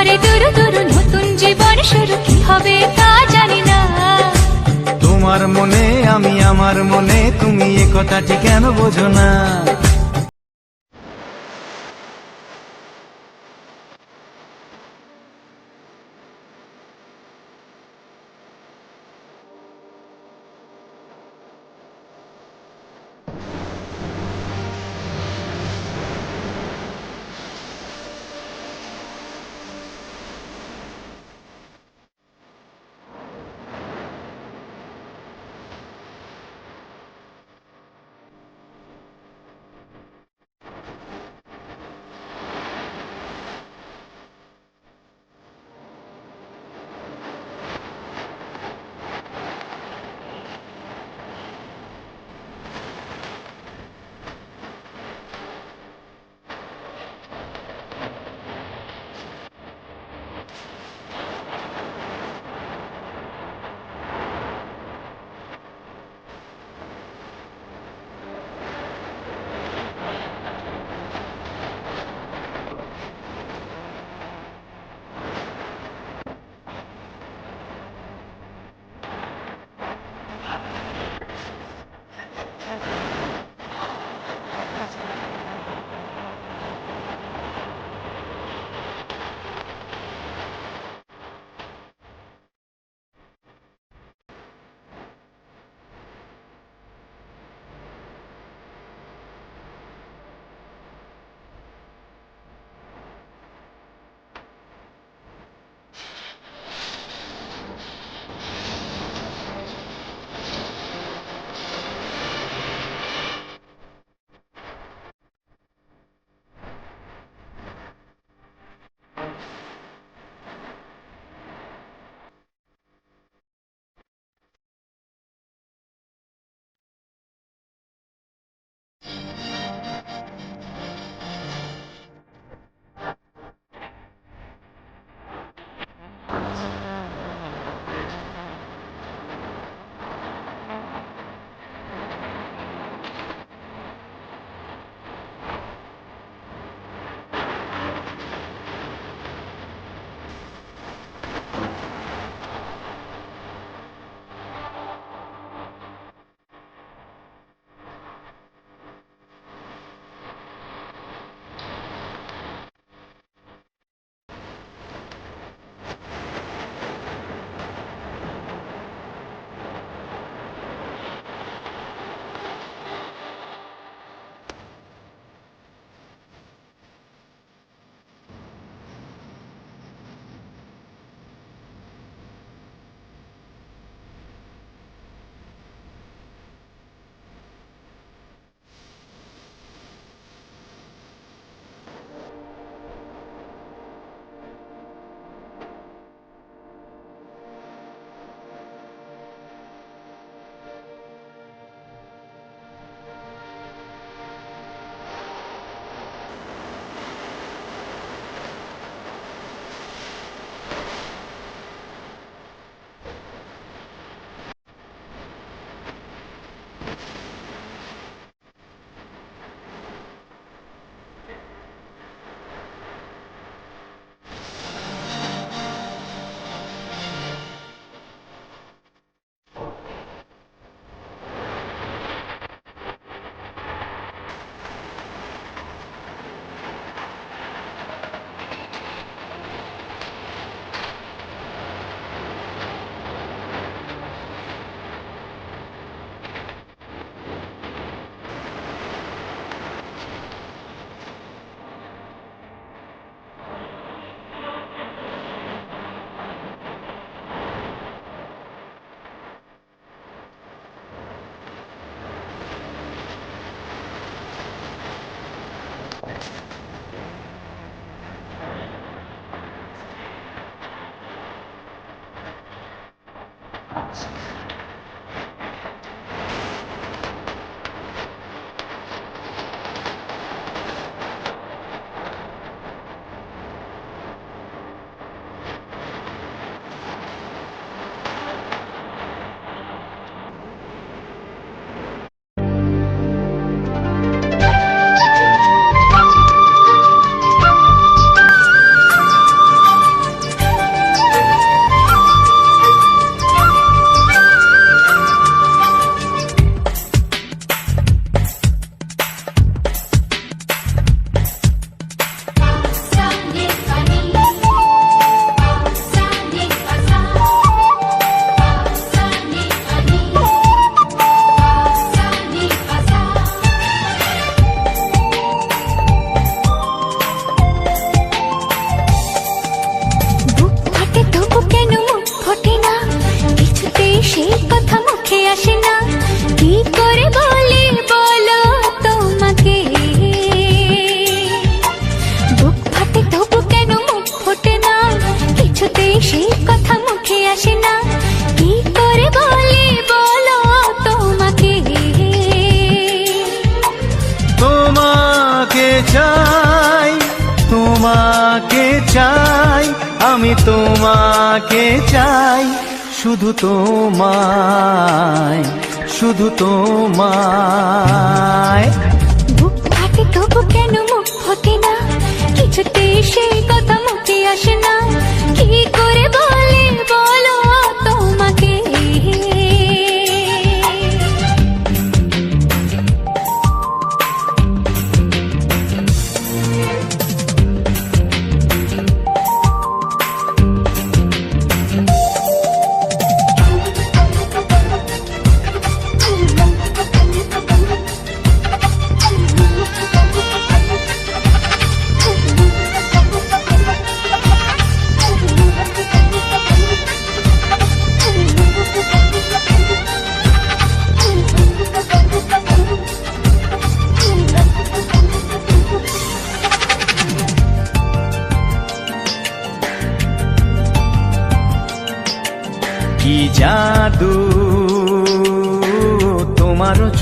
করে দূর দূর নতুন জীবন শুরু কি হবে তা জানি না। তোমার মনে, আমি আমার মনে, তুমি এ কথাটি কেন বোঝো না? আসে না। কি করে বলি বলো তোমাকে? বুক ফাটে তবু কেন মুখ ফোটে না? কিছুতেই সেই কথা মুখে আসে না। কি করে বলি বলো তোমাকে? তোমাকে চাই তোমাকে চাই, আমি তোমাকে চাই। শুধু তোমায় শুধু তোমায়। বুক ফাটে তবু কেন মুখ হতে না? কিছুতে সেই কথা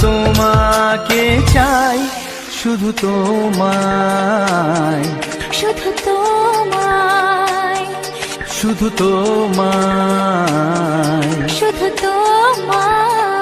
তোমাকে চাই শুধু তোমায়। শুধু তোমায়। শুধু তোমায়। শুধু তোমায়।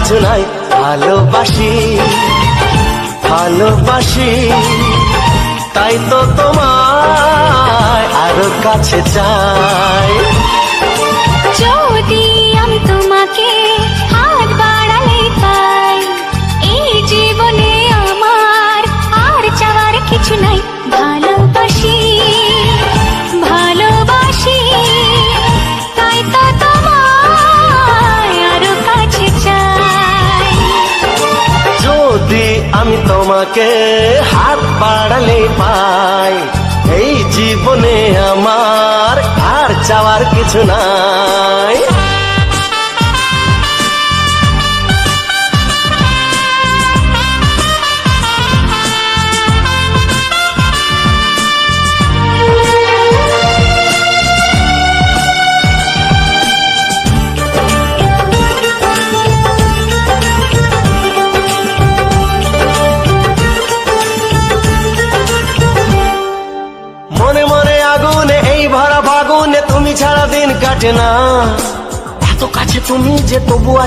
কিছু ভালোবাসি ভালোবাসি। তাই তো তোমার আরও কাছে চাই। যদি আমি তোমাকে আমার আর চাওয়ার কিছু নাই।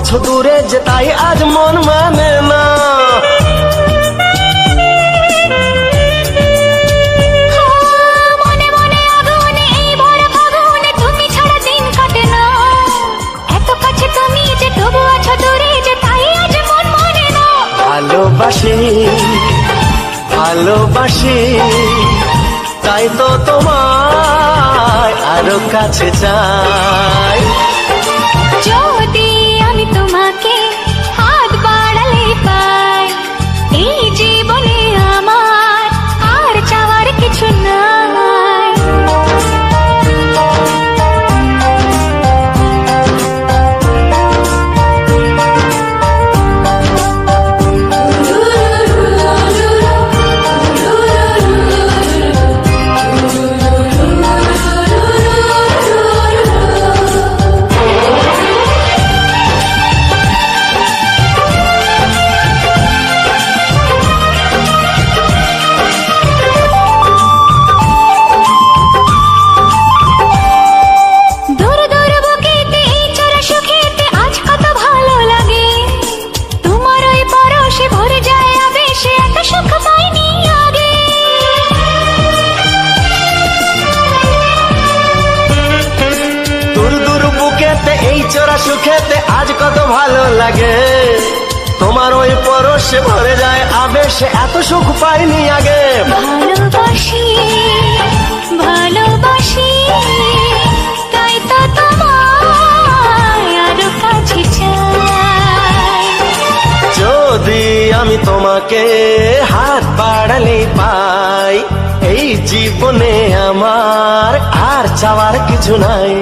আছো দূরে যে তাই আজ মন না। আছো দূরে যে তাই আজ মন মানে না। ভালোবাসি ভালোবাসি তাই তো তোমায় আরও কাছে চাই। কত ভালো লাগে। তোমার ওই পরশে ভরে যায় আবেশে এত সুখ পাইনি আগে। ভালোবাসি ভালোবাসি তাই তো তোমায় আরও কাছে যদি আমি তোমাকে হাত বাড়ালে পাই এই জীবনে আমার আর চাওয়ার কিছু নাই।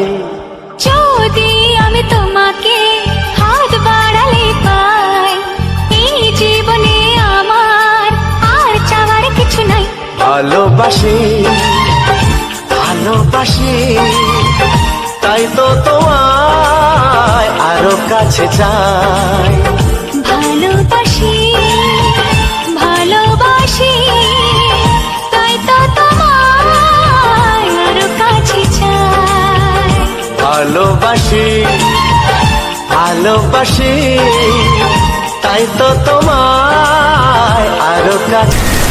ভালোবাসি ভালোবাসি। তাই তো তোমায় আরও কাছে চাই। ভালোবাসি ভালোবাসি। তাই তো তোমায় আরও কাছে চাই। ভালোবাসি ভালোবাসি। তাই তো তোমায় আরও কাছে